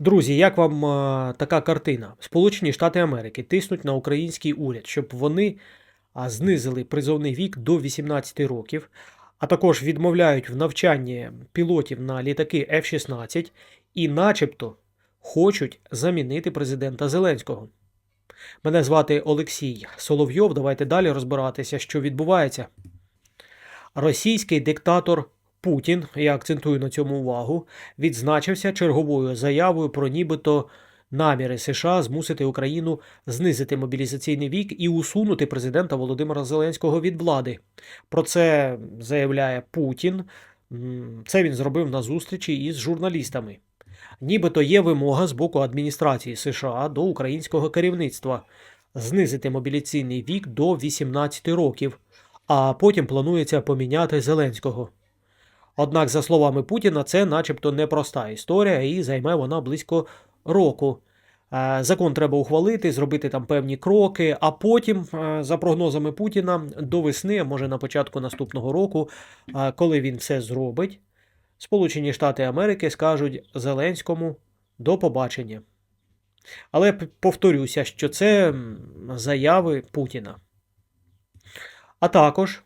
Друзі, як вам е, така картина? Сполучені Штати Америки тиснуть на український уряд, щоб вони а, знизили призовний вік до 18 років, а також відмовляють в навчанні пілотів на літаки F-16 і, начебто, хочуть замінити президента Зеленського. Мене звати Олексій Соловйов. Давайте далі розбиратися, що відбувається. Російський диктатор Путін, я акцентую на цьому увагу, відзначився черговою заявою про нібито наміри США змусити Україну знизити мобілізаційний вік і усунути президента Володимира Зеленського від влади. Про це заявляє Путін. Це він зробив на зустрічі із журналістами. Нібито є вимога з боку адміністрації США до українського керівництва знизити мобілізаційний вік до 18 років, а потім планується поміняти Зеленського. Однак, за словами Путіна, це начебто непроста історія і займе вона близько року. Е, Закон треба ухвалити, зробити там певні кроки, а потім, е, за прогнозами Путіна, до весни, може на початку наступного року, е, коли він все зробить, Сполучені Штати Америки скажуть Зеленському до побачення. Але повторюся, що це заяви Путіна. А також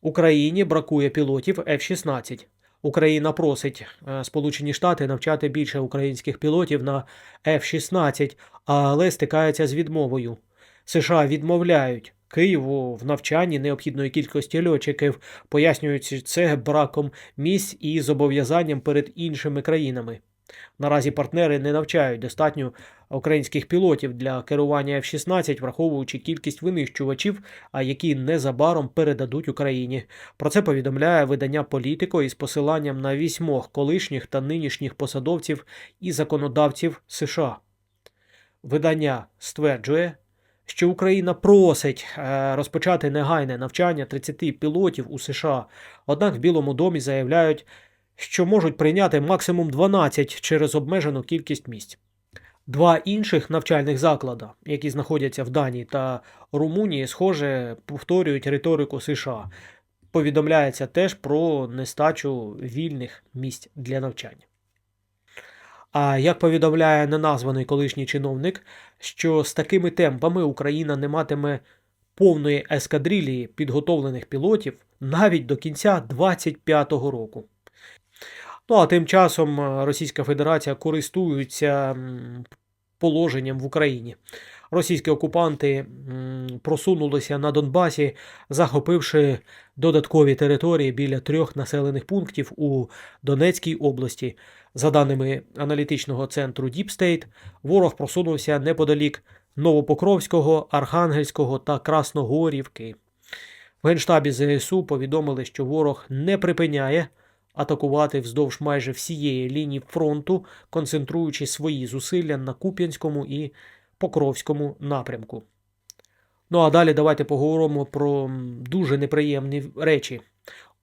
Україні бракує пілотів F-16. Україна просить е, Сполучені Штати навчати більше українських пілотів на F-16, але стикається з відмовою. США відмовляють Києву в навчанні необхідної кількості льотчиків, пояснюючи це браком місць і зобов'язанням перед іншими країнами. Наразі партнери не навчають достатньо українських пілотів для керування F-16, враховуючи кількість винищувачів, а які незабаром передадуть Україні. Про це повідомляє видання Політико із посиланням на вісьмох колишніх та нинішніх посадовців і законодавців США. Видання стверджує, що Україна просить е, розпочати негайне навчання 30 пілотів у США, однак в Білому домі заявляють, що можуть прийняти максимум 12 через обмежену кількість місць. Два інших навчальних заклади, які знаходяться в Данії та Румунії, схоже, повторюють риторику США. Повідомляється теж про нестачу вільних місць для навчання. А як повідомляє неназваний колишній чиновник, що з такими темпами Україна не матиме повної ескадрилії підготовлених пілотів навіть до кінця 2025 року. Ну а тим часом е, Російська Федерація користується положенням в Україні. Російські окупанти просунулися на Донбасі, захопивши додаткові території біля трьох населених пунктів у Донецькій області. За даними аналітичного центру State, ворог просунувся неподалік Новопокровського, Архангельського та Красногорівки. В Генштабі ЗСУ повідомили, що ворог не припиняє атакувати вздовж майже всієї лінії фронту, концентруючи свої зусилля на Куп'янському і Покровському напрямку. Ну а далі давайте поговоримо про дуже неприємні речі.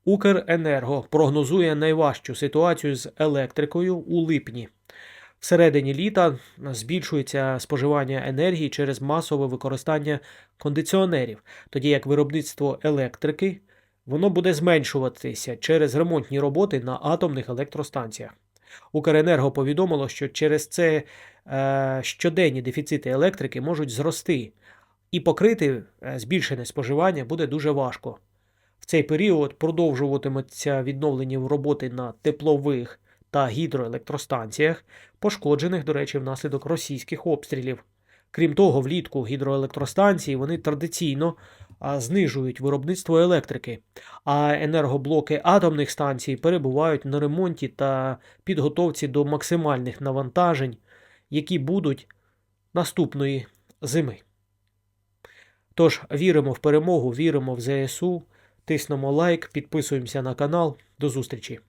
Укренерго прогнозує найважчу ситуацію з електрикою у липні. Всередині літа збільшується споживання енергії через масове використання кондиціонерів, тоді як виробництво електрики воно буде зменшуватися через ремонтні роботи на атомних електростанціях. Укренерго повідомило, що через це е, щоденні дефіцити електрики можуть зрости, і покрити е, збільшене споживання буде дуже важко. В цей період продовжуватимуться відновлені роботи на теплових та гідроелектростанціях, пошкоджених, до речі, внаслідок російських обстрілів. Крім того, влітку гідроелектростанції вони традиційно знижують виробництво електрики, а енергоблоки атомних станцій перебувають на ремонті та підготовці до максимальних навантажень, які будуть наступної зими. Тож віримо в перемогу, віримо в ЗСУ, тиснемо лайк, підписуємося на канал. До зустрічі!